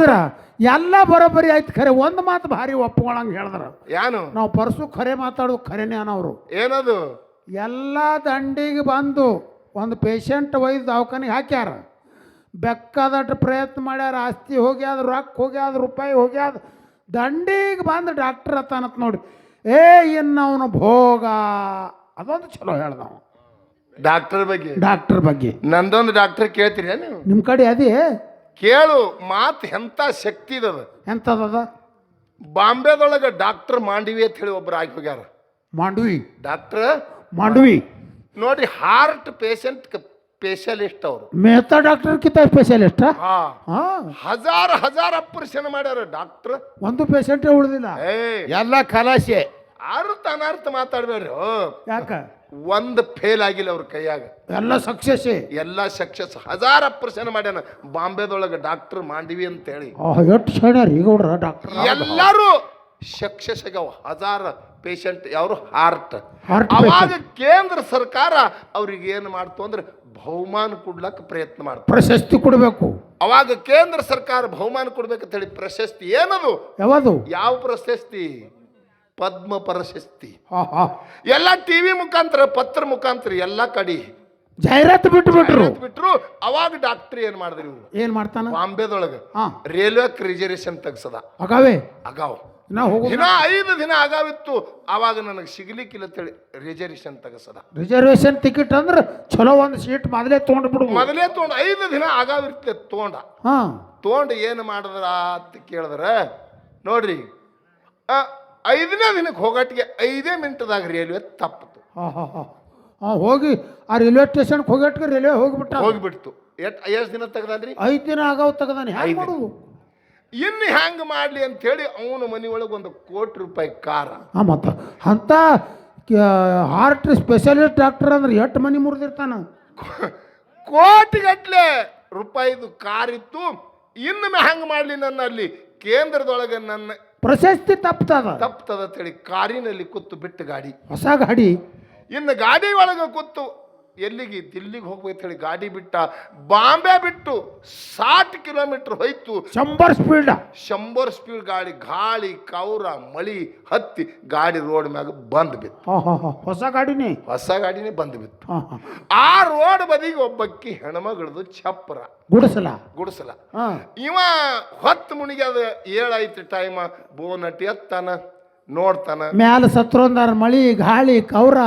ಹಂಗಾದ್ರ ಎಲ್ಲ ಬರೋಬ್ಬರಿ ಆಯ್ತು ಖರೆ. ಒಂದು ಮಾತು ಭಾರಿ ಒಪ್ಕೊಳಂಗೆ ಹೇಳಿದ್ರ. ಏನು ನಾವು ಪರಸು ಖರೆ ಮಾತಾಡೋದು ಖರೇನೆ ಅನ್ನೋರು. ಏನದು? ಎಲ್ಲ ದಂಡಿಗೆ ಬಂದು ಒಂದು ಪೇಷಂಟ್ ಒಯ್ದು ದವಾಖಾನಿಗೆ ಹಾಕ್ಯಾರ. ಬೆಕ್ಕದಟ್ಟು ಪ್ರಯತ್ನ ಮಾಡ್ಯಾರ. ಆಸ್ತಿ ಹೋಗ್ಯಾದ ರೊಕ್ಕ ಹೋಗ್ಯಾದ ರೂಪಾಯಿ ಹೋಗ್ಯಾದ. ದಂಡಿಗೆ ಬಂದು ಡಾಕ್ಟರ್ ಅತ್ತನತ್ ನೋಡಿ ಏ ಇನ್ನವನು ಅವನು ಭೋಗ. ಅದೊಂದು ಚಲೋ ಹೇಳ್ದವ ಡಾಕ್ಟರ್ ಬಗ್ಗೆ? ಡಾಕ್ಟರ್ ಬಗ್ಗೆ. ನಂದೊಂದು ಡಾಕ್ಟರ್ ಕೇಳ್ತೀರಿ ನೀವು ನಿಮ್ಮ ಕಡೆ ಅದೇ? ಕೇಳು ಮಾತು ಎಂತ ಶಕ್ತಿ ಇದದ ಎಂಥದದ ಬಾಂಬೆದೊಳಗೆ ಡಾಕ್ಟರ್ ಮಾಂಡವಿ ಅಂತ ಹೇಳಿ ಒಬ್ರು ಆಗಿ ಹೋಗ್ಯಾರ. ಮಾಂಡವಿ. ಡಾಕ್ಟರ್? ಮಾಂಡವಿ. ನೋಡಿ ಹಾರ್ಟ್ ಪೇಷಂಟ್ ಸ್ಪೆಷಲಿಸ್ಟ್ ಅವರು. ಮೆಹ್ತಾ ಡಾಕ್ಟರ್ ಕಿತ ಸ್ಪೆಷಲಿಸ್ಟ್ ಹಾ. ಹಾಂ. ಹಜಾರ ಹಜಾರ್ ಆಪರೇಷನ್ ಮಾಡ್ಯಾರ ಡಾಕ್ಟರ್. ಒಂದು ಪೇಷಂಟ್ ಉಳಿದಿಲ್ಲ. ಏ ಎಲ್ಲ ಖಲಾಸೆ ಅರ್ಥ ಅನರ್ಥ ಮಾತಾಡ್ಬೇಡ್ರಿ. ಯಾಕ? ಒಂದ್ ಫೇಲ್ ಆಗಿಲ್ಲ ಅವ್ರ ಕೈಯಾಗ. ಎಲ್ಲ ಸಕ್ಸಸ್ ಎಲ್ಲ ಸಕ್ಸಸ್ ಹಜಾರ ಪ್ರಶ್ನೆ ಮಾಡ್ಯಾನ. ಬಾಂಬೆದೊಳಗೆ ಡಾಕ್ಟರ್ ಮಾಂಡವಿ ಅಂತ ಹೇಳಿ ಎಷ್ಟು ಈಗ ಡಾಕ್ಟರ್ ಎಲ್ಲರೂ ಸಕ್ಸಸ್ ಆಗ್ಯಾವ. ಹಜಾರ ಪೇಷಂಟ್ ಯಾರು ಹಾರ್ಟ್ ಅವಾಗ ಕೇಂದ್ರ ಸರ್ಕಾರ ಅವ್ರಿಗೆ ಏನು ಮಾಡ್ತು ಅಂದ್ರೆ ಬಹುಮಾನ ಕೊಡ್ಲಕ್ಕ ಪ್ರಯತ್ನ ಮಾಡ್ತು. ಪ್ರಶಸ್ತಿ ಕೊಡಬೇಕು. ಅವಾಗ ಕೇಂದ್ರ ಸರ್ಕಾರ ಬಹುಮಾನ ಕೊಡ್ಬೇಕಂತ ಹೇಳಿ ಪ್ರಶಸ್ತಿ ಏನದು? ಯಾವುದು? ಯಾವ ಪ್ರಶಸ್ತಿ? ಪದ್ಮ ಪ್ರಶಸ್ತಿ. ಹಾ ಹಾ ಎಲ್ಲ ಟಿವಿ ಮುಖಾಂತರ ಪತ್ರ ಮುಖಾಂತರ ಎಲ್ಲ ಕಡಿ. ಜಾಹೀರಾತು ಬಿಟ್ಟು ಬಿಟ್ರು. ಬಿಟ್ರು. ಅವಾಗ ಡಾಕ್ಟರ್ ಏನ್ ಮಾಡಿದ್ರು? ಇವ್ರು ಏನ್ ಮಾಡ್ತಾನ? ಬಾಂಬೆದೊಳಗ. ಹಾ. ರೈಲ್ವೆ ರಿಸರ್ವೇಶನ್ ತೆಗ್ಸದ. ಅಗಾವೆ? ಅಗಾವ್. ನಾವು ದಿನ ಐದು ದಿನ ಆಗಾವಿತ್ತು ಅವಾಗ ನನಗೆ ಸಿಗ್ಲಿಕ್ಕಿಲ್ಲ ಅಂತೇಳಿ ರಿಸರ್ವೇಶನ್ ತೆಗಸದ. ರಿಸರ್ವೇಶನ್ ಟಿಕೆಟ್ ಅಂದ್ರೆ ಚಲೋ ಒಂದು ಸೀಟ್ ಮೊದಲೇ ತೊಗೊಂಡು ಬಿಡು ಮೊದಲೇ ತೊಗೊಂಡು ಐದು ದಿನ ಆಗಾವಿರ್ತೇ ತೊಗೊಂಡ. ಹಾ. ತೊಗೊಂಡು ಏನು ಮಾಡಿದ್ರ ಅಂತ ಕೇಳಿದ್ರೆ. ನೋಡ್ರಿ. ಆ, ಐದನೇ ದಿನಕ್ಕೆ ಹೋಗಟ್ಟಿಗೆ ಐದೇ ಮಿನಿಟ್ದಾಗ ರೈಲ್ವೆ ತಪ್ಪಿತು ಹಾಂ ಹಾ ಹಾ. ಹಾ ಹೋಗಿ ಆ ರೈಲ್ವೆ ಸ್ಟೇಷನ್ಗೆ ಹೋಗಟ್ಗೆ ರೈಲ್ವೆ ಹೋಗಿಬಿಟ್ಟ. ಹೋಗ್ಬಿಡ್ತು. ಎಷ್ಟು ಎಷ್ಟು ದಿನ ತೆಗ್ದಾನ್ರಿ ಐದು ದಿನ ಆಗೋ ತೆಗ್ದಾನೆ. ಹ್ಯಾಂಗ. ಮಾಡುದು? ಇನ್ನು ಹ್ಯಾಂಗೆ ಮಾಡ್ಲಿ ಅಂತ ಹೇಳಿ ಅವನ ಮನೆಯೊಳಗೆ ಒಂದು ಕೋಟಿ ರೂಪಾಯಿ ಕಾರ. ಹಾಂ ಮತ್ತು ಅಂತ ಹಾರ್ಟ್ ಸ್ಪೆಷಲಿಸ್ಟ್ ಡಾಕ್ಟರ್ ಅಂದ್ರೆ ಎಷ್ಟು ಮನಿ ಮುರಿದಿರ್ತಾನ? ಕೋಟಿಗಟ್ಲೆ ರೂಪಾಯಿದು ಕಾರ್ ಇತ್ತು ಇನ್ನು ಹ್ಯಾಂಗೆ ಮಾಡ್ಲಿ ನನ್ನ ಅಲ್ಲಿ ಕೇಂದ್ರದೊಳಗೆ ನನ್ನ ಪ್ರಶಸ್ತಿ ತಪ್ತದ. ತಪ್ತದ ಅಂತೇಳಿ ಕಾರಿನಲ್ಲಿ ಕೂತು ಬಿಟ್ಟು ಗಾಡಿ. ಹೊಸ ಗಾಡಿ. ಇನ್ನು ಗಾಡಿ ಒಳಗೆ ಕೂತು ಎಲ್ಲಿಗೆ ದಿಲ್ಲಿಗೆ ಹೋಗ್ಬೇಕು ಹೇಳಿ ಗಾಡಿ ಬಿಟ್ಟ ಬಾಂಬೆ ಬಿಟ್ಟು ಸಾಟ್ ಕಿಲೋಮೀಟರ್ ಹೋಯ್ತು. ಶಂಬರ್ ಸ್ಪೀಡ್. ಶಂಬರ್ ಸ್ಪೀಡ್ ಗಾಡಿ ಗಾಳಿ ಕೌರ ಮಳಿ ಹತ್ತಿ ಗಾಡಿ ರೋಡ್ ಮ್ಯಾಗ ಬಂದ್ ಬಿತ್ತು. ಹೊಸ ಗಾಡಿನೇ? ಹೊಸ ಗಾಡಿನೇ ಬಂದ್ ಬಿತ್ತು. ಆ ರೋಡ್ ಬದಿಗೆ ಒಬ್ಬಕ್ಕಿ ಹೆಣ್ಮಗಳದು ಚಪ್ಪರ ಗುಡಿಸಲ? ಗುಡಿಸಲ. ಇವ ಹೊತ್ತು ಮುಣಿಗೆ ಅದು ಏಳಾಯ್ತು ಟೈಮ ಬೋನಟ್ಟಿ ಎತ್ತಾನ ನೋಡ್ತಾನ. ಮ್ಯಾಲ ಸತ್ರೋಂದಾರ ಮಳಿ ಗಾಳಿ ಕೌರ.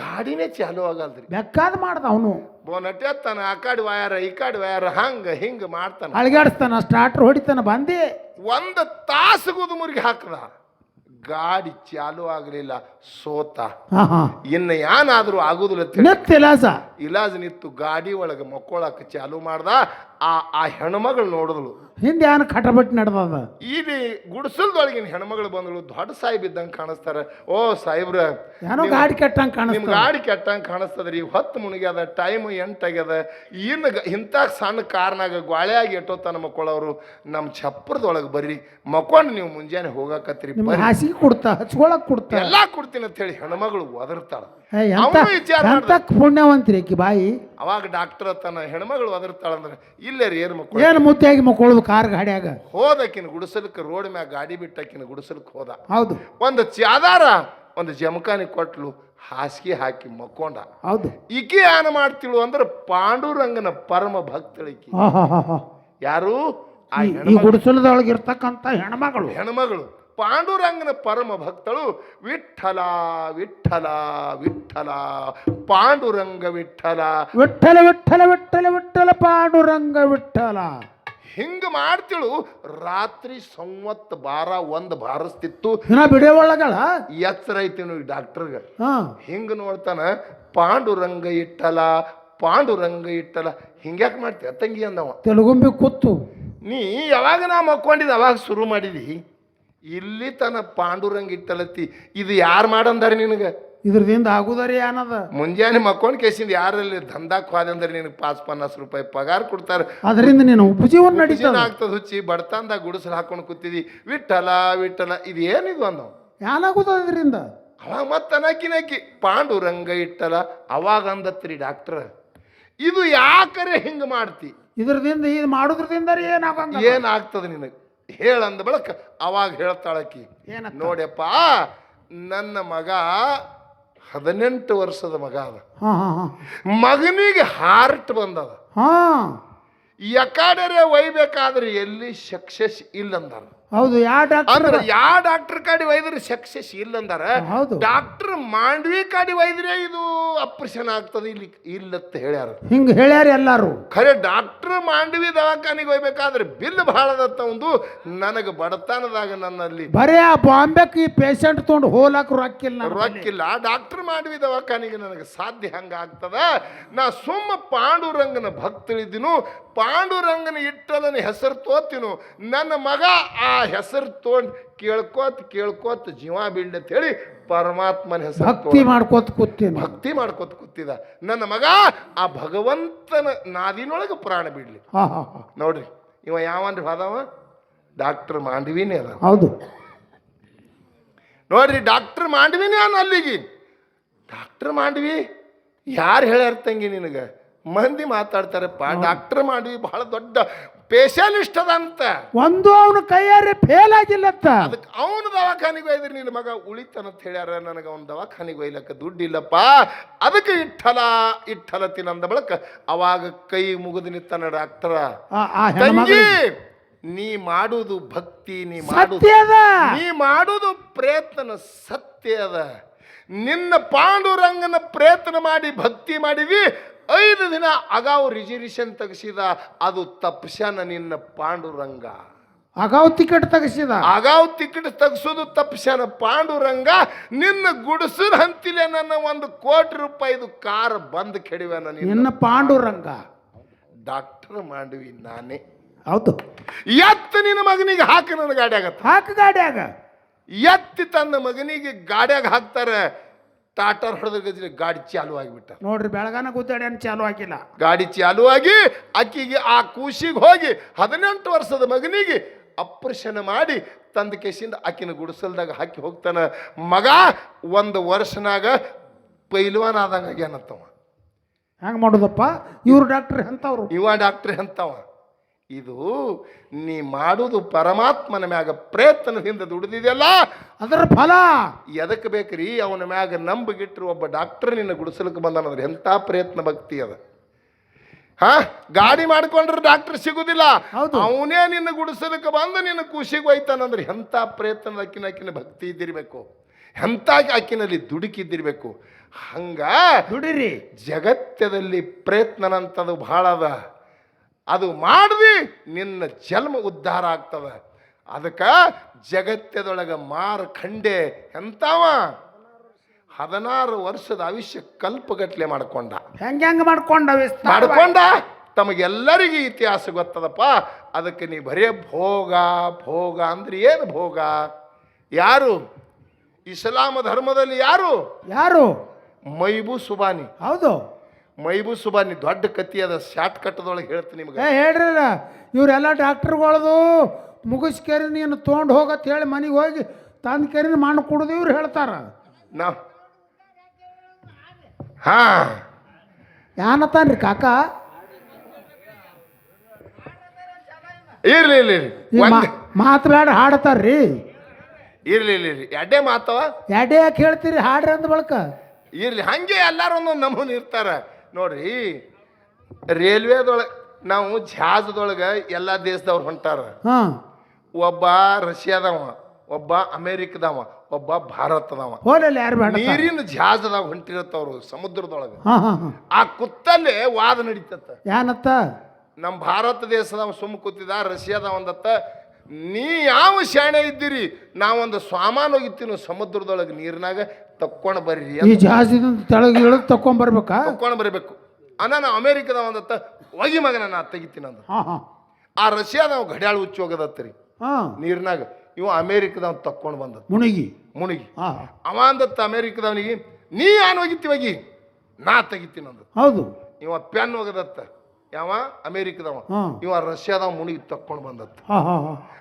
ಗಾಡಿನೇ ಚಾಲು ಆಗಲ್ರಿ ಬೆಕ್ಕಾದ ಮಾಡ್ದ ಅವನು. ಬೋನಟ್ ಎತ್ತಾನ ಆ ಕಡೆ ವಾಯಾರ ಈ ಕಡೆ ವಾಯಾರ ಹಂಗ ಹಿಂಗ ಮಾಡ್ತಾನ. ಅಳಗಾಡಿಸ್ತಾನ ಸ್ಟಾರ್ಟರ್ ಹೊಡಿತಾನ ಬಂದಿ. ಒಂದು ತಾಸು ಮುರಿಗೆ ಹಾಕದ. ಗಾಡಿ ಚಾಲು ಆಗಲಿಲ್ಲ ಸೋತ. ಇನ್ನ ಏನಾದ್ರೂ ಆಗುದಿಲ್ಲ ಇಲಾಜ್. ನಿಂತು ಗಾಡಿ ಒಳಗೆ ಮಕ್ಕೊಳಕ್ ಚಾಲು ಮಾಡ್ದ ಆ ಆ ಹೆಣ್ಮಗಳು ನೋಡಿದ್ಳು ಹಿಂದೆ ಏನು ಕಟಬಟ್ ನಡೆದ ಇಲ್ಲಿ ಗುಡಿಸಲ್ದೊಳಗಿನ ಹೆಣ್ಮಗಳು ಬಂದಳು ದೊಡ್ಡ ಸಾಹೇಬ್ ಇದ್ದಂಗೆ ಕಾಣಿಸ್ತಾರೆ. ಓ ಸಾಹೇಬ್ರ ಏನೋ ಗಾಡಿ ಕೆಟ್ಟಂಗ್ ನಿಮ್ ಕಾಣಿಸ್ತಾವ ಗಾಡಿ ಕೆಟ್ಟಂಗೆ ಕಾಣಿಸ್ತದ್ರಿ ಹೊತ್ತು ಮುಣಗ್ಯದ ಟೈಮ್ ಎಂಟಾಗ್ಯದ. ಇನ್ನು ಇಂಥ ಸಣ್ಣ ಕಾರ್ನಾಗ ಗ್ವಾಳೆಯಾಗಿ ಎಟೋತನ ಮಕ್ಕಳವರು ನಮ್ಮ ಛಪ್ಪರದೊಳಗೆ ಬರ್ರಿ ಮಕ್ಕೊಂಡು ನೀವು ಮುಂಜಾನೆ ಹೋಗಾಕತ್ರಿ ಹಾಸಿಗೆ ಕೊಡ್ತಾ ಹಚ್ಕೊಳಕ್ ಕೊಡ್ತಾ. ಎಲ್ಲಾ ಕೊಡ್ತೀನಿ ಅಂತ ಹೇಳಿ ಹೆಣ್ಮಗಳು ಒದರ್ತಾಳ. ಏ, ಎಂತ ಅವ್ನು ವಿಚಾರ ಎಂತ ಪುಣ್ಯವಂತ್ರಿ ಆಕಿ ಬಾಯಿ? ಅವಾಗ ಡಾಕ್ಟರ್ ತನ್ನ ಹೆಣ್ಮಗಳು ಒದರ್ತಾಳಂದ್ರೆ ಇಲ್ಲೇ ರೀ ಏನು ಮಕ್ಕಳು ಏನು ಮುದ್ದಾಗಿ ಮಕ್ಕಳು ಕಾರ್ ಗಾಡಿಯಾಗ? ಹೋದಕಿನ ಗುಡಿಸಲಕ್ಕೆ ರೋಡ್ ಮ್ಯಾಗ ಗಾಡಿ ಬಿಟ್ಟಕಿನ ಗುಡಿಸಲಕ್ಕೆ ಹೋದ. ಹೌದು. ಒಂದು ಚಾದಾರ ಒಂದು ಜಮಖಾನಿ ಕೊಟ್ಲು ಹಾಸಿಗೆ ಹಾಕಿ ಮಕ್ಕೊಂಡ. ಹೌದು. ಈಕೆ ಏನ್ ಮಾಡ್ತಿಳು ಅಂದ್ರೆ ಪಾಂಡುರಂಗನ ಪರಮ ಭಕ್ತಳಿಕಿ ಯಾರು? ಆ ಈ- ಈ ಹೆಣ್ಮಗಳು. ಗುಡಿಸಲದೊಳಗೆ ಇರ್ತಕ್ಕಂಥ ಹೆಣ್ಮಗಳು. ಹೆಣ್ಮಗಳು. ಪಾಂಡುರಂಗನ ಪರಮ ಭಕ್ತಳು ವಿಠಲ ವಿಠಲ ವಿಠಲ ಪಾಂಡುರಂಗ ವಿಠಲ. ವಿಠಲ ವಿಠಲ ವಿಠಲ ವಿಠಲ ಪಾಂಡುರಂಗ ವಿಠಲ. ಹಿಂಗ ಮಾಡ್ತಿಳು ರಾತ್ರಿ ಸಂವತ್ ಬಾರ ಒಂದ್ ಬಾರಿಸ್ತಿತ್ತು. ಒಳಗಳ ಎಚ್ಚರ ಐತಿ ನೋಡಿ ಡಾಕ್ಟರ್ಗ. ಹಾ. ಹಿಂಗ ನೋಡ್ತಾನ ಪಾಂಡುರಂಗ ಇಟ್ಟಲ ಪಾಂಡುರಂಗ ಇಟ್ಟಲ ಹಿಂಗ್ಯಾಕೆ ಮಾಡ್ತೀಯ ತಂಗಿ ಅಂದವ. ತೆಲುಗುಂಬಿ ಕೂತು. ನೀ ಯಾವಾಗ ನಾ ಮಕ್ಕೊಂಡಿದ್ದ ಅವಾಗ ಶುರು ಮಾಡಿದಿ? ಇಲ್ಲಿ ತನ ಪಾಂಡುರಂಗ ಇಟ್ಟಲತ್ತಿ ಇದು ಯಾರು ಮಾಡಂದಾರ ನಿನಗೆ? ಇದ್ರದಿಂದ ಆಗುದರಿ ಏನದ ಮುಂಜಾನೆ ಮಕ್ಕೊಂಡ್ ಕೇಸಿಂದ ಯಾರಲ್ಲಿ ದಂಧಾಕ್ ಹೋದೆ ಅಂದ್ರೆ ನಿನಗೆ ಪಾಸ್ ಪನ್ನಾಸ್ ರೂಪಾಯಿ ಪಗಾರ ಕೊಡ್ತಾರೆ. ಅದರಿಂದ ನೀನು ಉಪಜೀವನ ನಡೀತದ? ಆಗ್ತದ ಹುಚ್ಚಿ ಬಡತನದಾಗ ಗುಡಿಸಲು ಹಾಕೊಂಡು ಕೂತಿದಿ ವಿಠಲ ವಿಠಲ ಇದು ಏನಿದು ಅಂದವ? ಯಾನಾಗುದ ಇದರಿಂದ? ಅವಾಗ ಮತ್ತೆ ನಕ್ಕಿ ಪಾಂಡುರಂಗ ಇಟ್ಟಲ ಅವಾಗ ಅಂದತ್ರಿ ಡಾಕ್ಟ್ರ ಇದು ಯಾಕರೆ ಹಿಂಗ ಮಾಡ್ತಿ? ಇದ್ರದಿಂದ ಇದು ಮಾಡೋದ್ರದಿಂದ ಏನಾಗ ಏನಾಗ್ತದ ನಿನಗೆ? ಹೇಳಂದ ಬಳಕ ಅವಾಗ ಹೇಳ್ತಾಳಕಿ ಏನ ನೋಡ್ಯಪ್ಪ ನನ್ನ ಮಗ ಹದಿನೆಂಟು ವರ್ಷದ ಮಗ ಅದ. ಮಗನಿಗೆ ಹಾರ್ಟ್ ಬಂದದ. ಯಕಾಡರೆ ಒಯ್ಬೇಕಾದ್ರೆ ಎಲ್ಲಿ ಸಕ್ಸಸ್ ಇಲ್ಲಂದಾರ ಹೌದು ಯಾವ ಡಾಕ್ಟರ್ ಅಂದ್ರೆ ಯಾವ ಡಾಕ್ಟರ್ ಕಾಡಿ ವೈದ್ಯರು ಸಕ್ಸಸ್ ಇಲ್ಲಂದಾರ ಹೌದು. ಡಾಕ್ಟರ್ ಮಾಂಡ್ವಿ ಕಾಡಿ ಒಯ್ದ್ರೆ ಇದು ಆಪರೇಷನ್ ಆಗ್ತದೆ ಇಲ್ಲಿ ಅಂತ ಹೇಳ್ಯಾರ. ಹಿಂಗ ಹೇಳ್ಯಾರ ಎಲ್ಲಾರು. ಖರೆ ಡಾಕ್ಟರ್ ಮಾಂಡವಿ ದವಾಖಾನಿಗೆ ಹೋಗ್ಬೇಕಾದ್ರೆ ಬಿಲ್ ಭಾಳದತ್ತ ಒಂದು ನನಗೆ ಬಡತನದಾಗ ನನ್ನಲ್ಲಿ. ಬರೇ ಆ ಬಾಂಬೆಕ್ ಈ ಪೇಷಂಟ್ ತೊಗೊಂಡು ಹೋಲಾಕ ರೊಕ್ಕಿಲ್ಲ. ರೊಕ್ಕಿಲ್ಲ. ಡಾಕ್ಟರ್ ಮಾಂಡವಿ ದವಾಖಾನಿಗೆ ನನಗೆ ಸಾಧ್ಯ ಹಂಗ ಆಗ್ತದ? ನಾ ಸುಮ್ಮ ಪಾಂಡುರಂಗನ ಭಕ್ತಳಿದ್ದೀನು ಪಾಂಡುರಂಗನ ಇಟ್ಟದನ್ನ ಹೆಸರು ತೋತಿನು ನನ್ನ ಮಗ ಆ ಹೆಸರು ತೊಗೊಂಡು ಕೇಳ್ಕೋತ ಕೇಳ್ಕೋತ ಜೀವ ಬೀಳ್ ಅಂತ ಹೇಳಿ ಪರಮಾತ್ಮನ ಹೆಸರು ಭಕ್ತಿ ಮಾಡ್ಕೋತ ಕೂತೀನಿ. ಭಕ್ತಿ ಮಾಡ್ಕೋತ ಕೂತಿದ. ನನ್ನ ಮಗ ಆ ಭಗವಂತನ ನಾದಿನೊಳಗೆ ಪ್ರಾಣ ಬಿಡ್ಲಿ ನೋಡ್ರಿ ಇವ ಯಾವನ್ರಿ ಅದಾವ ಡಾಕ್ಟರ್ ಮಾಂಡವಿನೇ ಅದ ಹೌದು. ನೋಡ್ರಿ ಡಾಕ್ಟರ್ ಮಾಂಡವಿನೇ ಅನ್ನ ಅಲ್ಲಿಗೆ. ಡಾಕ್ಟರ್ ಮಾಂಡವಿ ಯಾರು ಹೇಳ್ಯಾರ ತಂಗಿ ನಿನಗೆ? ಮಂದಿ ಮಾತಾಡ್ತಾರಪ್ಪ ಡಾಕ್ಟರ್ ಮಾಡಿ ಬಹಳ ದೊಡ್ಡ ಸ್ಪೆಷಲಿಸ್ಟ್ ಅದಂತ ಒಂದು ಅವನು ಕೈಯಾರೆ ಫೇಲ್ ಆಗಿಲ್ಲತ್ತ ಅದಕ್ಕೆ ಅವನ ದವಾಖಾನಿಗೆ ಒಯ್ದ್ರಿ ನಿನ್ನ ಮಗ ಉಳಿತಾನಂತ ಹೇಳ್ಯಾರ ನನಗೆ ಅವನ ದವಾಖಾನಿಗೆ ಒಯ್ಲಕ್ಕ ದುಡ್ಡಿಲ್ಲಪ್ಪ. ಅದಕ್ಕೆ ಇಟ್ಟಲ ಇಟ್ಟಲ ತಿನ್ನಂದ ಬಳಕ ಅವಾಗ ಕೈ ಮುಗಿದು ನಿಂತಾನ ಡಾಕ್ಟರ. ತಂಗಿ ನೀ ಮಾಡುದು ಭಕ್ತಿ ನೀ ಮಾಡುದು ನೀ ಮಾಡುದು ಪ್ರಯತ್ನ ಸತ್ಯ ಅದ. ನಿನ್ನ ಪಾಂಡುರಂಗನ ಪ್ರಯತ್ನ ಮಾಡಿ ಭಕ್ತಿ ಮಾಡಿದಿ ಐದು ದಿನ ಅಗಾವು ರಿಸರ್ವೇಷನ್ ತೆಗೆಸಿದ ಅದು ತಪ್ಸನ ನಿನ್ನ ಪಾಂಡುರಂಗ. ಅಗಾವ್ ಟಿಕೆಟ್ ತೆಗೆಸಿದ? ಅಗಾವ್ ಟಿಕೆಟ್ ತೆಗೆಸೋದು ತಪ್ಸನ ಪಾಂಡುರಂಗ. ನಿನ್ನ ಗುಡಿಸಿದ ಹಂತಿಲೆ ನನ್ನ ಒಂದು ಕೋಟಿ ರೂಪಾಯಿದು ಕಾರ್ ಬಂದ್ ಕೆಡಿವೆ ನಿನ್ನ. ನಿನ್ನ ಪಾಂಡುರಂಗ. ಡಾಕ್ಟರ್ ಮಾಡುವಿ ನಾನೇ. ಹೌದು. ಎತ್ತ ನಿನ್ನ ಮಗನಿಗೆ ಹಾಕಿ ನನ್ನ ಗಾಡಿಯಾಗ. ಹಾಕ ಗಾಡ್ಯಾಗ. ಎತ್ತಿ ತನ್ನ ಮಗನಿಗೆ ಗಾಡ್ಯಾಗ ಹಾಕ್ತಾರೆ ಟಾಟರ್ ಹೊಡೆದ ಗಜಲಿ ಗಾಡಿ ಚಾಲು ಆಗಿಬಿಟ್ಟ. ನೋಡ್ರಿ ಬೆಳಗಾನ ಗುದ್ದಾಡ್ಯಾನ ಚಾಲು ಆಗಿಲ್ಲ ಗಾಡಿ ಚಾಲು ಆಗಿ ಆಕಿಗೆ ಆ ಕೂಸಿಗೆ ಹೋಗಿ ಹದಿನೆಂಟು ವರ್ಷದ ಮಗನಿಗೆ ಅಪ್ರೇಷನ್ ಮಾಡಿ ತಂದ ಕೇಸಿಂದ ಆಕಿನ ಗುಡಿಸಲ್ದಾಗ ಹಾಕಿ ಹೋಗ್ತಾನ. ಮಗ ಒಂದು ವರ್ಷನಾಗ ಪೈಲ್ವಾನ್ ಆದಂಗ ಆಗ್ಯಾನತ್ತವ ಹೆಂಗ್ ಮಾಡೋದಪ್ಪ? ಇವ್ರು ಡಾಕ್ಟರ್ ಎಂತವ್ರು? ಇವ ಡಾಕ್ಟ್ರ್ ಎಂತವ? ಇದು ನೀ ಮಾಡುವುದು ಪರಮಾತ್ಮನ ಮ್ಯಾಗ ಪ್ರಯತ್ನದಿಂದ ದುಡಿದಿದೆಯಲ್ಲ? ಅದರ ಫಲ. ಎದಕ್ಕೆ ಬೇಕ್ರಿ? ಅವನ ಮ್ಯಾಗ ನಂಬಿಗಿಟ್ಟರು ಒಬ್ಬ ಡಾಕ್ಟರ್ ನಿನ್ನ ಗುಡಿಸಲಿಕ್ಕೆ ಬಂದನಂದ್ರೆ ಎಂಥ ಪ್ರಯತ್ನ ಭಕ್ತಿ ಅದ? ಹಾ ಗಾಡಿ ಮಾಡ್ಕೊಂಡ್ರೆ ಡಾಕ್ಟರ್ ಸಿಗುದಿಲ್ಲ. ಅವನೇ ನಿನ್ನ ಗುಡಿಸಲಿಕ್ಕೆ ಬಂದು ನಿನ್ನ ಖುಷಿಗೆ ಹೋಯ್ತಾನಂದ್ರೆ ಎಂಥ ಪ್ರಯತ್ನದ ಅಕ್ಕಿನ ಅಕ್ಕಿನ ಭಕ್ತಿ ಇದ್ದಿರ್ಬೇಕು. ಎಂಥ ಅಕ್ಕಿನಲ್ಲಿ ದುಡುಕಿದ್ದಿರ್ಬೇಕು ಹಂಗ ದುಡಿರಿ. ಜಗತ್ತದಲ್ಲಿ ಪ್ರಯತ್ನನಂಥದ್ದು ಬಹಳ ಅದ. ಅದು ಮಾಡಿದಿ ನಿನ್ನ ಜನ್ಮ ಉದ್ಧಾರ ಆಗ್ತದ. ಅದಕ್ಕೆ ಜಗತ್ತದೊಳಗೆ ಮಾರ್ಕಂಡೆ ಖಂಡೆ ಎಂತವ? ಹದಿನಾರು ವರ್ಷದ ಆಯುಷ್ಯ ಕಲ್ಪಗಟ್ಲೆ ಮಾಡ್ಕೊಂಡ. ಹೆಂಗೆ ಹೆಂಗೆ ಮಾಡ್ಕೊಂಡ ಮಾಡ್ಕೊಂಡ? ತಮಗೆಲ್ಲರಿಗೂ ಇತಿಹಾಸ ಗೊತ್ತದಪ್ಪ. ಅದಕ್ಕೆ ನೀ ಬರೇ ಭೋಗ ಭೋಗ ಅಂದ್ರೆ ಏನು ಭೋಗ? ಯಾರು? ಇಸ್ಲಾಮ ಧರ್ಮದಲ್ಲಿ ಯಾರು? ಯಾರು? ಮೈಬು ಸುಬಾನಿ ಹೌದು. ಮೈಬು ಸುಬಾನಿ ದೊಡ್ಡ ಕತ್ತಿ ಅದ ಶಾರ್ಟ್ ಕಟ್ಟದೊಳಗೆ ಹೇಳ್ತೀನಿ ನಿಮ್ಗೆ. ಹೇಳ್ರಿ ಇವರೆಲ್ಲ ಡಾಕ್ಟ್ರುಗಳದು ಮುಗಿಸ್ಕೇರಿ ನೀನು ತೊಗೊಂಡು ಹೋಗತ್ ಹೇಳಿ ಮನೆಗೆ ಹೋಗಿ ತಂದು ಕೇರಿ ಮಾಡಿ ಕೊಡುದು ಇವ್ರು ಹೇಳ್ತಾರ. ನಾವು ಹಾ. ಯಾನತ್ತಾನ್ರಿ ಕಾಕ? ಇರ್ಲಿ ಇರ್ಲಿ ಮಾತಾಡ ಹಾಡತಾರ್ರಿ. ಇರ್ಲಿ ಇರ್ಲಿ ಇರ್ಲಿ. ಎಡ್ಡೆ ಮಾತವ? ಎಡೆ ಯಾಕೆ ಹೇಳ್ತೀರಿ? ಹಾಡ್ರಿ ಅಂದ ಬಳಕ. ಇರ್ಲಿ ಹಂಗೆ ಎಲ್ಲಾರು ಒಂದೊಂದು ನಮೂನಿ ಇರ್ತಾರ. ನೋಡ್ರಿ ರೇಲ್ವೆದೊಳಗೆ ನಾವು ಜಹಾಜದೊಳಗೆ ಎಲ್ಲ ದೇಶದವ್ರು ಹೊಂಟಾರ. ಹಾಂ. ಒಬ್ಬ ರಷ್ಯಾದವ ಒಬ್ಬ ಅಮೇರಿಕದವ ಒಬ್ಬ ಭಾರತದವ. ಹೋಲಲ್ಲಿ ಯಾರು ಬೇಡ ನೀರಿನ ಜಹಾಜದಾಗ ಹೊಂಟಿರತ್ತವ್ರು ಸಮುದ್ರದೊಳಗೆ. ಹಾಂ ಹಾಂ ಹಾಂ. ಆ ಕುತ್ತಲ್ಲೇ ವಾದ ನಡೀತತ್ತ. ಏನತ್ತ ನಮ್ಮ ಭಾರತ ದೇಶದವ ಸುಮ್ಮ ಕೂತಿದ ರಷ್ಯಾದ ಒಂದತ್ತ. ನೀ ಯಾವ ಶಾಣೆ ಇದ್ದೀರಿ? ನಾವೊಂದು ಸಾಮಾನು ಹೋಗಿತ್ತೀವಿ ಸಮುದ್ರದೊಳಗೆ ನೀರಿನಾಗ. ತಕ್ಕೊಂಡು ಬರ್ರಿ ಈ ಜಾಸ್ತಿ ತೆಳಗೆ ಇಳಿದು ಬರ್ಬೇಕಾ? ತಕ್ಕೊಂಡು ಬರಬೇಕು. ಅನ್ನ ನಾ ಅಮೇರಿಕದ ಒಂದತ್ತ ಒಗಿ ಮಗನ ನಾ ತೆಗಿತೀನಿ ಅಂದ ಹಾಂ ಹಾಂ. ಆ ರಷ್ಯಾದವ ಗಡ್ಯಾಳ ಹುಚ್ಚಿ ಹೋಗದತ್ತರಿ. ಹಾಂ. ನೀರಿನಾಗ. ಇವ ಅಮೇರಿಕದವ್ ತಕ್ಕೊಂಡು ಬಂದ ಮುಣಿಗಿ. ಮುಣಿಗಿ. ಹಾಂ. ಅವ ಅಂದತ್ತ ಅಮೇರಿಕದವನಿಗೆ ನೀ ಯಾನ್ ಹೋಗಿತ್ತಿ ಒಗಿ ನಾ ತೆಗಿತೀನಿ ಅಂದ ಹೌದು. ಇವ ಪೆನ್ ಹೋಗದತ್ತ. ಯಾವ? ಅಮೇರಿಕದವ. ಇವ ರಷ್ಯಾದವ ಮುನಿಗೆ ತಕ್ಕೊಂಡು ಬಂದತ್ತ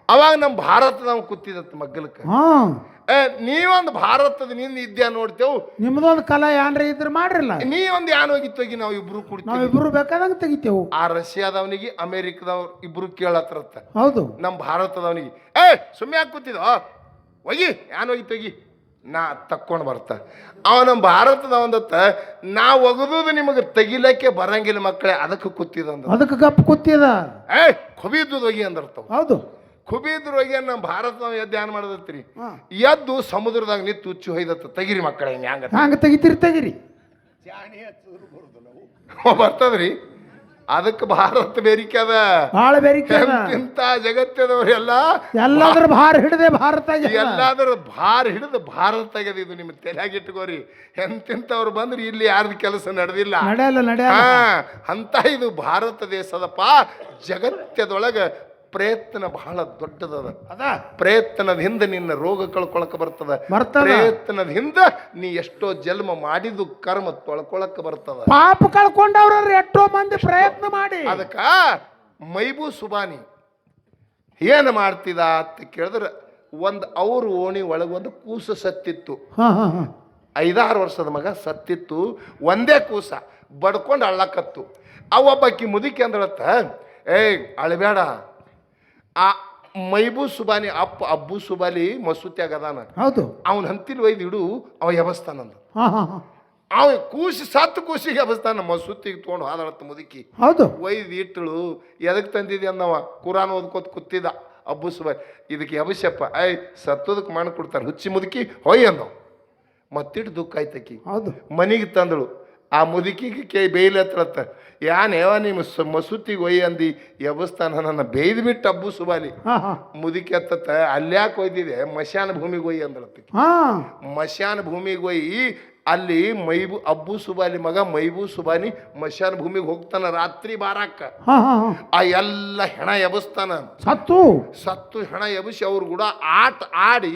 ಅವಾಗ ನಮ್ಮ ಭಾರತದವ ಕೂತಿದತ್ತ ಮಗ್ಗಲಕ್ಕೆ. ಏ ನೀವೊಂದು ಭಾರತದ ನಿನ್ನ ಇದ್ಯಾ ನೋಡ್ತೇವು? ನಿಮ್ದೊಂದು ಕಲಾ ಏನ್ರ ಇದ್ರೆ ಮಾಡ್ರಲ್ಲ. ನೀ ಒಂದು ಹೋಗಿ ತೆಗಿ ನಾವು ಇಬ್ರು ಕುಡ್ತೀವಿ. ಇಬ್ರು ಬೇಕಾದಂಗ ತೆಗಿತೇವು. ಆ ರಷ್ಯಾದವನಿಗೆ ಅಮೇರಿಕದವ್ರು ಇಬ್ರು ಕೇಳತ್ರತ್ತ. ಹೌದು. ನಮ್ಮ ಭಾರತದವನಿಗೆ. ಏ ಸುಮ್ಮನೆ ಯಾಕೆ ಕೂತಿದ ಹೋಗಿ ಯಾನ್ ಹೋಗಿತ್ತೋಗಿ? ನಾ ತಕ್ಕೊಂಡು ಬರ್ತ. ಅವ ನಮ್ಮ ಭಾರತದವಂದತ್ತ ನಾ ಒಗದುದು ನಿಮಗೆ ತೆಗಿಲಕ್ಕೆ ಬರಂಗಿಲ್ಲ ಮಕ್ಕಳೇ ಅದಕ್ಕೆ ಕೂತಿದಂದ ಅದಕ್ಕೆ ಗಪ್ ಕೂತಿದ? ಏ ಖುಬಿದ್ದು ಹೋಗಿ ಅಂದಿರ್ತಾವ ಹೌದು. ಖುಬಿದ್ರು ಹೋಗಿ ನಮ್ಮ ಭಾರತ ಧ್ಯಾನ ಏನ್ ಮಾಡದತ್ರಿ ಎದ್ದು ಸಮುದ್ರದಾಗ ನಿಂತು ಹುಚ್ಚು ಹೊಯ್ದತ್ತ. ತೆಗಿರಿ ಮಕ್ಕಳೇ ಹ್ಯಾಂಗ ಹಂಗೆ ತೆಗಿತೀರಿ ತೆಗಿರಿ. ಬರ್ತದ್ರಿ. ಅದಕ್ಕೆ ಭಾರತ ಬೇರಿಕೆ ಅದ ಭಾಳ ಬೇರಿಕೆ ಅದ ಎಂತಿಂತ ಜಗತ್ತದವರೆಲ್ಲ ಎಲ್ಲಾದ್ರೂ ಭಾರ ಹಿಡದೆ ಭಾರತ ಆಗ್ಯದ. ಎಲ್ಲಾದ್ರೂ ಭಾರ ಹಿಡಿದು ಭಾರತ ತೆಗೆದು ಇದು ನಿಮ್ಮ ತಲೆಯಾಗಿ ಇಟ್ಕೋರಿ. ಎಂತಿಂತವ್ರು ಬಂದ್ರೆ ಇಲ್ಲಿ ಯಾರ್ದು ಕೆಲಸ ನಡೆದಿಲ್ಲ. ನಡೆಯಲ್ಲ ನಡೆಯಲ್ಲ. ಹಾ ಅಂತ ಇದು ಭಾರತ ದೇಶದಪ್ಪ ಜಗತ್ತದೊಳಗ ಪ್ರಯತ್ನ ಬಹಳ ದೊಡ್ಡದದ. ಅದ. ಪ್ರಯತ್ನದ ಹಿಂದೆ ನಿನ್ನ ರೋಗ ಕಳ್ಕೊಳಕ ಬರ್ತದ. ಪ್ರಯತ್ನದ ಹಿಂದೆ ನೀ ಎಷ್ಟೋ ಜನ್ಮ ಮಾಡಿದ್ದು ಕರ್ಮ ತೊಳ್ಕೊಳಕ ಬರ್ತದ. ಪಾಪ ಕಳ್ಕೊಂಡವ್ರ ಎಷ್ಟೋ ಮಂದಿ ಪ್ರಯತ್ನ ಮಾಡಿ. ಅದಕ್ಕ ಮೈಬೂ ಸುಬಾನಿ ಏನು ಮಾಡ್ತಿದ ಅಂತ ಕೇಳಿದ್ರೆ ಒಂದು ಅವ್ರ ಓಣಿ ಒಳಗೆ ಒಂದು ಕೂಸು ಸತ್ತಿತ್ತು. ಐದಾರು ವರ್ಷದ ಮಗ ಸತ್ತಿತ್ತು. ಒಂದೇ ಕೂಸ ಬಡ್ಕೊಂಡು ಅಳ್ಳಕತ್ತು. ಅವಬ್ಬಾಕಿ ಮುದುಕಿ ಅಂದಳತ್ತ ಏಯ್ ಅಳಬೇಡ. ಆ ಮೈಬೂ ಸುಬಾನಿ ಅಪ್ಪ ಅಬ್ಬು ಸುಬಾಲಿ ಮಸೂತ್ಯಾಗ ಅದಾನ. ಹೌದು. ಅವನ ಹಂತಿಲ್ ಒಯ್ದು ಇಡು ಅವ ಎಬಸ್ತಾನಂದ ಹಾ ಹಾ ಹಾ. ಅವ ಕೂಸಿ ಸತ್ತು ಕೂಸಿಗೆ ಎಬಸ್ತಾನ ಮಸೂತಿಗೆ ತಗೊಂಡು ಹಾದಾಡತ್ತ ಮುದುಕಿ. ಹೌದು. ಒಯ್ದು ಇಟ್ಟಳು ಎದಕ್ಕೆ ತಂದಿದ್ದೆ ಅಂದವ ಕುರಾನ್ ಓದ್ಕೋತ ಕೂತಿದ್ದ ಅಬ್ಬು ಸುಬಾಲಿ ಇದಕ್ಕೆ ಎಬಸಪ್ಪ ಐ ಸತ್ತೋದಕ್ಕೆ ಮಾಡಿ ಕೊಡ್ತಾರೆ ಹುಚ್ಚಿ ಮುದುಕಿ ಹೊಯ್ ಅಂದವ. ಮತ್ತಿಟ್ಟು ದುಃಖ ಆಯ್ತಕಿ. ಹೌದು. ಮನಿಗೆ ತಂದಳು. ಆ ಮುದುಕಿಗೆ ಕೈ ಬೇಯ್ಲಿ ಹತ್ರತ್ತ ಯಾನ್ ಯಾವ ನಿಮ್ಮ ಸ ಮಸೂತಿಗೆ ಒಯ್ ಅಂದಿ ಎಬಸ್ತಾನ ನನ್ನ ಬೇಯ್ದು ಬಿಟ್ಟು ಅಬ್ಬು ಸುಬಾಲಿ. ಮುದುಕಿ ಹತ್ತತ್ತ ಅಲ್ಯಾಕೆ ಒಯ್ದಿದೆ ಮಶಾನ ಭೂಮಿಗೆ ಒಯ್ ಅಂದಳತ್ತ ಹಾ. ಮಶಾನ ಭೂಮಿಗೆ ಒಯ್ಯಿ ಅಲ್ಲಿ ಮೈಬು ಅಬ್ಬು ಸುಬಾಲಿ ಮಗ ಮೈಬು ಸುಬಾನಿ ಮಶಾನ ಭೂಮಿಗೆ ಹೋಗ್ತಾನ ರಾತ್ರಿ ಬಾರಾಕ. ಆ ಎಲ್ಲ ಹೆಣ ಎಬಸ್ತಾನ ಸತ್ತು. ಸತ್ತು ಹೆಣ ಎಬಸಿ ಅವ್ರು ಕೂಡ ಆಟ ಆಡಿ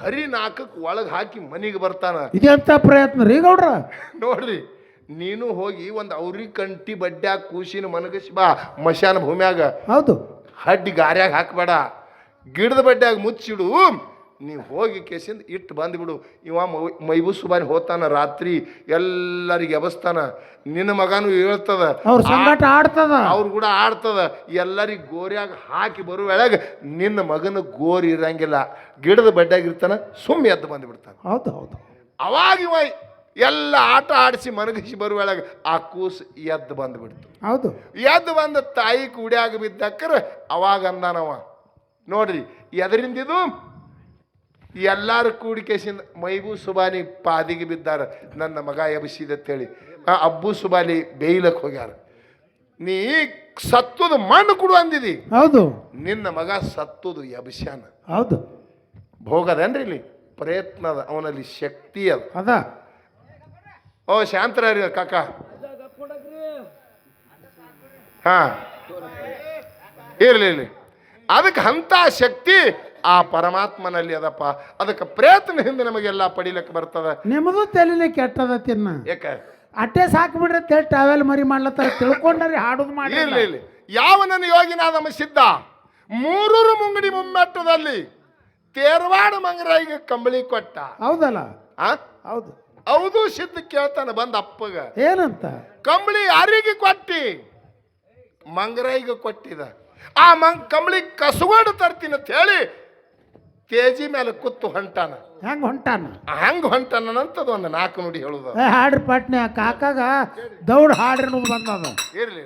ಹರಿ ನಾಕಕ್ಕೆ ಒಳಗೆ ಹಾಕಿ ಮನೆಗೆ ಬರ್ತಾನ. ಇದೆಂತ ಪ್ರಯತ್ನ ರೀ ಗೌಡ್ರ? ನೋಡ್ರಿ. ನೀನು ಹೋಗಿ ಒಂದು ಅವ್ರಿ ಕಂಟಿ ಬಡ್ಡ್ಯಾಗ ಕೂಸಿನ ಮನಗಸಿ ಬಾ ಮಶಾನ ಭೂಮ್ಯಾಗ. ಹೌದು. ಹಡ್ಡಿ ಗಾರ್ಯಾಗ ಹಾಕ್ಬೇಡ. ಗಿಡದ ಬಡ್ಡ್ಯಾಗ ಮುಚ್ಚಿಡು. ನೀವು ಹೋಗಿ ಕೇಸಿಂದ ಇಟ್ಟು ಬಂದ್ಬಿಡು. ಇವ ಮೈಬು ಮೈಬೂ ಸುಬಾನಿ ಹೋತಾನ ರಾತ್ರಿ ಎಲ್ಲರಿಗೆ ಎಬಸ್ತಾನ. ನಿನ್ನ ಮಗನೂ ಹೇಳ್ತದ. ಅವ್ರ ಸಂಗಾಟ ಆಡ್ತದ. ಅವ್ರು ಕೂಡ ಆಡ್ತದ. ಎಲ್ಲರಿಗೆ ಗೋರ್ಯಾಗ ಹಾಕಿ ಬರುವೆಳಗ ನಿನ್ನ ಮಗನ ಗೋರಿ ಇರಂಗಿಲ್ಲ. ಗಿಡದ ಬಡ್ಡ್ಯಾಗ ಇರ್ತಾನ ಸುಮ್ಮ ಎದ್ದು ಬಂದ್ಬಿಡ್ತಾನ. ಹೌದು ಹೌದು. ಅವಾಗ ಇವ ಎಲ್ಲ ಆಟ ಆಡಿಸಿ ಮನಗಿಸಿ ಬರುವಾಗ ಆ ಕೂಸು ಎದ್ದು ಬಂದ್ಬಿಡ್ತು. ಹೌದು. ಎದ್ದು ಬಂದ ತಾಯಿ ಕೂಡ್ಯಾಗ ಬಿದ್ದಕ್ಕರ ಅವಾಗ ಅಂದಾನವ ನೋಡ್ರಿ ಎದರಿಂದಿದು ಎಲ್ಲಾರು ಕೂಡಿಕೆಸಿಂದ ಮೈಗೂ ಸುಬಾನಿ ಪಾದಿಗೆ ಬಿದ್ದಾರ. ನನ್ನ ಮಗ ಎಬಸಿದತ್ತೇಳಿ ಆ ಅಬ್ಬು ಸುಬಾನಿ ಬೇಯ್ಲಕ್ಕೆ ಹೋಗ್ಯಾರ. ನೀ ಸತ್ತುದು ಮಣ್ಣು ಕೊಡು ಅಂದಿದಿ. ಹೌದು. ನಿನ್ನ ಮಗ ಸತ್ತುದು ಎಬಸ್ಯಾನ ಹೌದು. ಭೋಗದೇನ್ರಿ ಇಲ್ಲಿ? ಪ್ರಯತ್ನದ ಅವನಲ್ಲಿ ಶಕ್ತಿ ಅದ. ಅದ. ಓ ಶಾಂತರಾರಿ ಕಾಕ. ಹಾಂ. ಇರ್ಲಿ ಇರ್ಲಿ. ಅದಕ್ಕೆ ಅಂಥ ಶಕ್ತಿ ಆ ಪರಮಾತ್ಮನಲ್ಲಿ ಅದಪ್ಪ. ಅದಕ್ಕೆ ಪ್ರಯತ್ನ ಹಿಂದೆ ನಮಗೆಲ್ಲ ಪಡಿಲಿಕ್ಕೆ ಬರ್ತದ. ನಿಮ್ಮದು ತಲೆಲಿ ಕೆಟ್ಟದ ತಿನ್ನ. ಯಾಕ? ಅಟ್ಟೆ ಸಾಕ್ಬಿಡ್ರಿ ತೇಳ್ ಟಾವೆಲ್ ಮರಿ ಮಾಡ್ಲತ್ತಾರ. ತಿಳ್ಕೊಂಡ್ರಿ ಹಾಡುದು ಮಾಡಿ ಇರ್ಲಿ ಇರ್ಲಿ. ಯಾವ ನನ್ನ ನಮ್ಮ ಸಿದ್ಧ? ಮೂರೂರು ಮುಂಗಡಿ ಮುಮ್ಮೆಟ್ಟದಲ್ಲಿ ತೇರ್ವಾಡ ಮಂಗರಾಯಿಗೆ ಕಂಬಳಿ ಕೊಟ್ಟ. ಹೌದಲ್ಲ? ಹಾಂ ಹೌದು. ಹೌದು ಸಿದ್ಧ ಕೇಳ್ತಾನೆ ಬಂದ ಅಪ್ಪಗ. ಏನಂತ? ಕಂಬಳಿ ಯಾರಿಗೆ ಕೊಟ್ಟಿ? ಮಂಗರೈಗೆ ಕೊಟ್ಟಿದ. ಆ ಮಂಗ್ ಕಂಬಳಿ ಕಸಗೊಂಡು ತರ್ತೀನಿ ಅಂತ ಹೇಳಿ ತೇಜಿ ಮೇಲೆ ಕುತ್ತು ಹೊಂಟಾನ. ಹೆಂಗ್ ಹೊಂಟಾನ? ಹಂಗ ಹೊಂಟಾನಂತದ ಒಂದು ನಾಲ್ಕು ನುಡಿ ಹೇಳುದು. ಹಾಡ್ರಿ ಪಟ್ನೆ ಕಾಕಾಗ ದೌಡ್ ಹಾಡ್ರಿ ಬಂದದ ಇರ್ಲಿ.